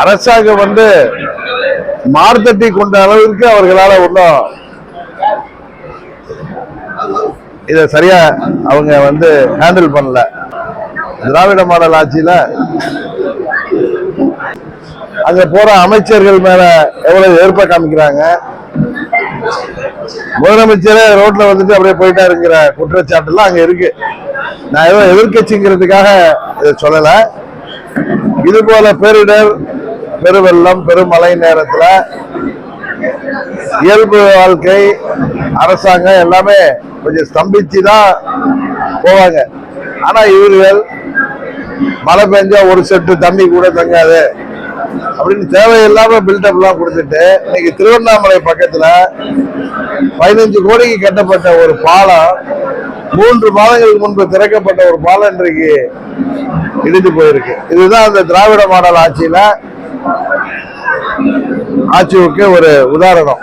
அரசாங்கம் வந்து மார்த்தட்டி கொண்ட அளவிற்கு அவர்களால் ஒன்றும் இதை சரியா அவங்க வந்து ஹேண்டில் பண்ணல. திராவிட மாடல் ஆட்சியில அங்க போற அமைச்சர்கள் மேல எவ்வளவு ஏற்ப காமிக்கிறாங்க. முதலமைச்சரே ரோட்ல வந்துட்டு அப்படியே போயிட்டாருங்கிற குற்றச்சாட்டுலாம் அங்க இருக்கு. நான் ஏதோ எதிர்க்கட்சிங்கிறதுக்காக இதை சொல்லலை. இது போல பேரிடர் பெருவெள்ளம் பெருமழை நேரத்துல இயல்பு வாழ்க்கை அரசாங்கம் எல்லாமே கொஞ்சம் ஸ்தம்பிச்சு தான் போவாங்க. ஆனா இவர்கள் மழை பெஞ்சா ஒரு செட்டு தண்ணி கூட தங்காது. அப்படின்னு தேவையில்லாம பில்டப்லாம் கொடுத்துட்டு இன்னைக்கு திருவண்ணாமலை பக்கத்துல பதினஞ்சு கோடிக்கு கட்டப்பட்ட ஒரு பாலம் மூன்று மாதங்களுக்கு முன்பு திறக்கப்பட்ட ஒரு பாலம் இன்றைக்கு இடிந்து போயிருக்கு. இதுதான் அந்த திராவிட மாடல் ஆட்சியில ஆட்சிக்கு ஒரு உதாரணம்.